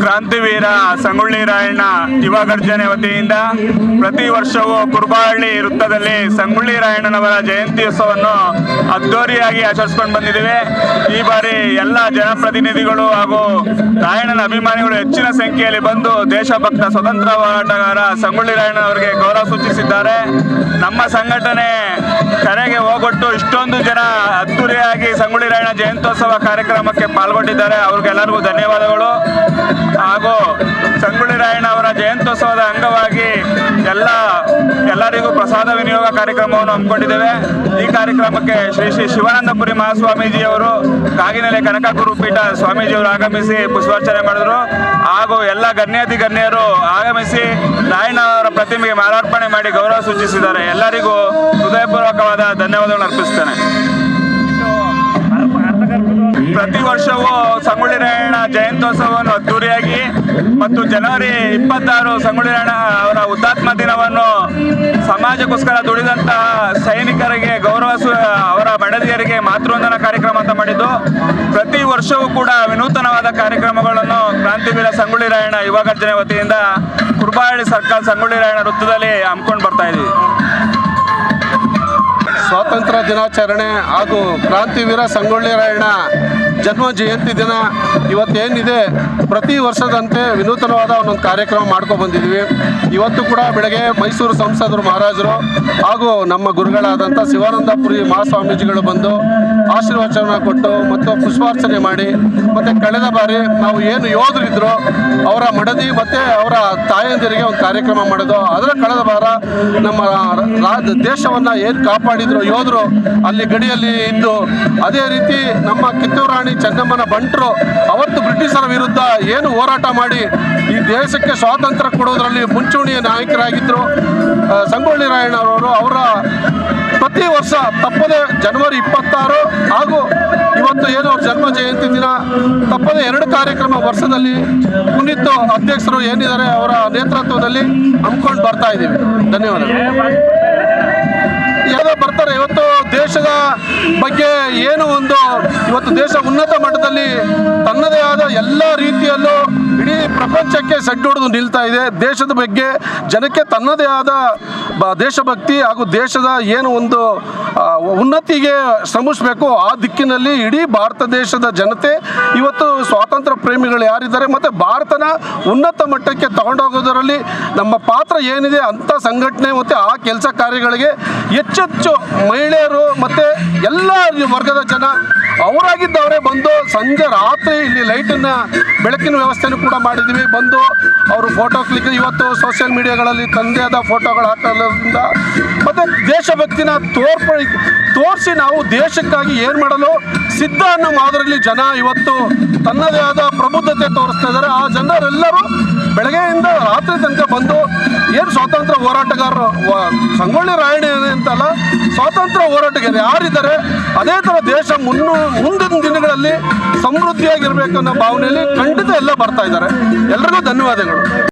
ಕ್ರಾಂತಿವೀರ ಸಂಗೊಳ್ಳಿ ರಾಯಣ್ಣ ಯುವ ಗರ್ಜನೆ ವತಿಯಿಂದ ಪ್ರತಿ ವರ್ಷವೂ ಕುರ್ಬಹಳ್ಳಿ ವೃತ್ತದಲ್ಲಿ ಸಂಗೊಳ್ಳಿ ರಾಯಣ್ಣನವರ ಜಯಂತ್ಯುತ್ಸವವನ್ನು ಅದ್ದೂರಿಯಾಗಿ ಆಚರಿಸ್ಕೊಂಡು ಬಂದಿದ್ದೇವೆ. ಈ ಬಾರಿ ಎಲ್ಲ ಜನಪ್ರತಿನಿಧಿಗಳು ಹಾಗೂ ರಾಯಣ್ಣನ ಅಭಿಮಾನಿಗಳು ಹೆಚ್ಚಿನ ಸಂಖ್ಯೆಯಲ್ಲಿ ಬಂದು ದೇಶಭಕ್ತ ಸ್ವತಂತ್ರ ಹೋರಾಟಗಾರ ಸಂಗೊಳ್ಳಿ ರಾಯಣ್ಣ ಅವರಿಗೆ ಗೌರವ ಸೂಚಿಸಿದ್ದಾರೆ. ನಮ್ಮ ಸಂಘಟನೆ ಕರೆಗೆ ಹೋಗೊಟ್ಟು ಇಷ್ಟೊಂದು ಜನ ಅದ್ದೂರಿಯಾಗಿ ಸಂಗೊಳ್ಳಿ ರಾಯಣ್ಣ ಜಯಂತ್ಯೋತ್ಸವ ಕಾರ್ಯಕ್ರಮಕ್ಕೆ ಪಾಲ್ಗೊಂಡಿದ್ದಾರೆ. ಅವ್ರಿಗೆಲ್ಲರಿಗೂ ಧನ್ಯವಾದಗಳು. ಹಾಗೂ ಸಂಗೊಳ್ಳಿ ರಾಯಣ್ಣ ಅಂಗವಾಗಿ ಎಲ್ಲ ಎಲ್ಲರಿಗೂ ಪ್ರಸಾದ ವಿನಿಯೋಗ ಕಾರ್ಯಕ್ರಮವನ್ನು ಹಮ್ಮಿಕೊಂಡಿದ್ದೇವೆ. ಈ ಕಾರ್ಯಕ್ರಮಕ್ಕೆ ಶ್ರೀ ಶ್ರೀ ಶಿವಾನಂದಪುರಿ ಮಹಾಸ್ವಾಮೀಜಿಯವರು, ಕಾಗಿನೆಲೆ ಕನಕ ಗುರುಪೀಠ ಸ್ವಾಮೀಜಿಯವರು ಆಗಮಿಸಿ ಪುಷ್ಪಾರ್ಚನೆ ಮಾಡಿದರು. ಹಾಗೂ ಎಲ್ಲ ಗಣ್ಯಾತಿ ಗಣ್ಯರು ಆಗಮಿಸಿ ರಾಯಣ್ಣ ಅವರ ಪ್ರತಿಮೆಗೆ ಮಾಲಾರ್ಪಣೆ ಮಾಡಿ ಗೌರವ ಸೂಚಿಸಿದ್ದಾರೆ. ಎಲ್ಲರಿಗೂ ಹೃದಯಪೂರ್ವಕವಾದ ಧನ್ಯವಾದಗಳನ್ನು ಅರ್ಪಿಸ್ತೇನೆ. ಪ್ರತಿ ವರ್ಷವೂ ಸಂಗೊಳ್ಳಿ ರಾಯಣ್ಣ ಜಯಂತ್ಯೋತ್ಸವವನ್ನು ಅದ್ದೂರಿಯಾಗಿ ಮತ್ತು ಜನವರಿ ಇಪ್ಪತ್ತಾರು ರಾಯಣ್ಣ ಅವರ ಹುತಾತ್ಮ ದಿನವನ್ನು ಸಮಾಜಕ್ಕೋಸ್ಕರ ದುಡಿದಂತಹ ಸೈನಿಕರಿಗೆ ಗೌರವ ಅವರ ಬಡದಿಯರಿಗೆ ಮಾತೃವಂದನಾ ಕಾರ್ಯಕ್ರಮ ಅಂತ ಮಾಡಿದ್ದು. ಪ್ರತಿ ವರ್ಷವೂ ಕೂಡ ವಿನೂತನವಾದ ಕಾರ್ಯಕ್ರಮಗಳನ್ನು ಕ್ರಾಂತಿವೀರ ಸಂಗೊಳ್ಳಿ ರಾಯಣ್ಣ ಯುವ ಗರ್ಜನೆ ವತಿಯಿಂದ ಕುರ್ಬಾಳಿ ಸರ್ಕಲ್ ಸಂಗೊಳ್ಳಿ ರಾಯಣ್ಣ ವೃತ್ತದಲ್ಲಿ ಹಮ್ಮಿಕೊಂಡು ಬರ್ತಾ ಇದ್ದೀವಿ ಸ್ವಾತಂತ್ರ್ಯ ದಿನಾಚರಣೆ ಹಾಗೂ ಕ್ರಾಂತಿವೀರ ಸಂಗೊಳ್ಳಿ ರಾಯಣ್ಣ ಜನ್ಮ ಜಯಂತಿ ದಿನ ಇವತ್ತೇನಿದೆ, ಪ್ರತಿ ವರ್ಷದಂತೆ ವಿನೂತನವಾದ ಒಂದೊಂದು ಕಾರ್ಯಕ್ರಮ ಮಾಡ್ಕೊ ಬಂದಿದ್ವಿ ಇವತ್ತು ಕೂಡ ಬೆಳಗ್ಗೆ ಮೈಸೂರು ಸಂಸದರು ಮಹಾರಾಜರು ಹಾಗೂ ನಮ್ಮ ಗುರುಗಳಾದಂಥ ಶಿವಾನಂದಪುರಿ ಮಹಾಸ್ವಾಮೀಜಿಗಳು ಬಂದು ಆಶೀರ್ವಚನ ಕೊಟ್ಟು ಮತ್ತು ಪುಷ್ಪಾರ್ಚನೆ ಮಾಡಿ, ಮತ್ತು ಕಳೆದ ಬಾರಿ ನಾವು ಏನು ಯೋಧರಿದ್ರು ಅವರ ಮಡದಿ ಮತ್ತು ಅವರ ತಾಯಂದಿರಿಗೆ ಒಂದು ಕಾರ್ಯಕ್ರಮ ಮಾಡೋದು. ಅದರ ಕಳೆದ ಬಾರ ನಮ್ಮ ದೇಶವನ್ನು ಏನು ಕಾಪಾಡಿದ್ರು ಯೋಧರು ಅಲ್ಲಿ ಗಡಿಯಲ್ಲಿ ಇದ್ದು ಅದೇ ರೀತಿ ನಮ್ಮ ಕಿತ್ತೂರು ರಾಣಿ ಚೆನ್ನಮ್ಮನ ಬಂಟರು, ಅವತ್ತು ಬ್ರಿಟಿಷರ ವಿರುದ್ಧ ಏನು ಹೋರಾಟ ಮಾಡಿ ಈ ದೇಶಕ್ಕೆ ಸ್ವಾತಂತ್ರ್ಯ ಕೊಡೋದರಲ್ಲಿ ಮುಂಚೂಣಿಯ ನಾಯಕರಾಗಿದ್ದರು ಸಂಗೊಳ್ಳಿ ರಾಯಣ್ಣರವರು. ಅವರ ಪ್ರತಿ ವರ್ಷ ತಪ್ಪದೆ ಜನವರಿ ಇಪ್ಪತ್ತಾರು ಹಾಗೂ ಇವತ್ತು ಏನು ಅವ್ರ ಜನ್ಮ ಜಯಂತಿ ದಿನ, ತಪ್ಪದೆ ಎರಡು ಕಾರ್ಯಕ್ರಮ ವರ್ಷದಲ್ಲಿ ಪುನೀತ್ ಅಧ್ಯಕ್ಷರು ಏನಿದ್ದಾರೆ ಅವರ ನೇತೃತ್ವದಲ್ಲಿ ಹಮ್ಮಿಕೊಂಡು ಬರ್ತಾ ಇದ್ದೀವಿ. ಧನ್ಯವಾದಗಳು. ಯಾವುದೋ ಬರ್ತಾರೆ. ಇವತ್ತು ದೇಶದ ಬಗ್ಗೆ ಏನು ಒಂದು ಇವತ್ತು ದೇಶ ಉನ್ನತ ಮಟ್ಟದಲ್ಲಿ ತನ್ನದೇ ಆದ ಎಲ್ಲ ರೀತಿಯಲ್ಲೂ ಇಡೀ ಪ್ರಪಂಚಕ್ಕೆ ಸಡ್ಡೊಡೆದು ನಿಲ್ತಾ ಇದೆ. ದೇಶದ ಬಗ್ಗೆ ಜನಕ್ಕೆ ತನ್ನದೇ ಆದ ದೇಶಭಕ್ತಿ ಹಾಗೂ ದೇಶದ ಏನು ಒಂದು ಉನ್ನತಿಗೆ ಶ್ರಮಿಸಬೇಕು. ಆ ದಿಕ್ಕಿನಲ್ಲಿ ಇಡೀ ಭಾರತ ದೇಶದ ಜನತೆ ಇವತ್ತು ಸ್ವಾತಂತ್ರ್ಯ ಪ್ರೇಮಿಗಳು ಯಾರಿದ್ದಾರೆ ಮತ್ತು ಭಾರತನ ಉನ್ನತ ಮಟ್ಟಕ್ಕೆ ತಗೊಂಡೋಗೋದರಲ್ಲಿ ನಮ್ಮ ಪಾತ್ರ ಏನಿದೆ ಅಂಥ ಸಂಘಟನೆ ಮತ್ತು ಆ ಕೆಲಸ ಕಾರ್ಯಗಳಿಗೆ ಹೆಚ್ಚೆಚ್ಚು ಮಹಿಳೆಯರು ಮತ್ತು ಎಲ್ಲ ವರ್ಗದ ಜನ ಅವರಾಗಿದ್ದವರೇ ಬಂದು ಸಂಜೆ ರಾತ್ರಿ ಇಲ್ಲಿ ಲೈಟಿನ ಬೆಳಕಿನ ವ್ಯವಸ್ಥೆನೂ ಕೂಡ ಮಾಡಿದ್ವಿ ಬಂದು ಅವರು ಫೋಟೋ ಕ್ಲಿಕ್ ಇವತ್ತು ಸೋಷಿಯಲ್ ಮೀಡಿಯಾಗಳಲ್ಲಿ ತಂದೆ ಆದ ಫೋಟೋಗಳು ಹಾಕೋದ್ರಿಂದ ಮತ್ತು ದೇಶಭಕ್ತಿನ ತೋರ್ಪ ತೋರಿಸಿ ನಾವು ದೇಶಕ್ಕಾಗಿ ಏನು ಮಾಡಲು ಸಿದ್ಧ ಅನ್ನೋ ಮಾದರಿಯಲ್ಲಿ ಜನ ಇವತ್ತು ತನ್ನದೇ ಆದ ಪ್ರಬುದ್ಧತೆ ತೋರಿಸ್ತಾ ಇದ್ದಾರೆ. ಆ ಜನರೆಲ್ಲರೂ ಬೆಳಗ್ಗೆಯಿಂದ ರಾತ್ರಿ ತನಕ ಬಂದು ಏನು ಸ್ವಾತಂತ್ರ್ಯ ಹೋರಾಟಗಾರರು ಸಂಗೊಳ್ಳಿ ರಾಯಣ್ಣ ಅಂತಲ್ಲ? ಸ್ವಾತಂತ್ರ್ಯ ಹೋರಾಟಗಾರ ಯಾರಿದ್ದಾರೆ? ಅದೇ ಥರ ದೇಶ ಮುನ್ನು, ಮುಂದಿನ ದಿನಗಳಲ್ಲಿ ಸಮೃದ್ಧಿಯಾಗಿರ್ಬೇಕು ಅನ್ನೋ ಭಾವನೆಯಲ್ಲಿ ಖಂಡಿತ ಎಲ್ಲ ಬರ್ತಾ ಇದ್ದಾರೆ. ಎಲ್ರಿಗೂ ಧನ್ಯವಾದಗಳು.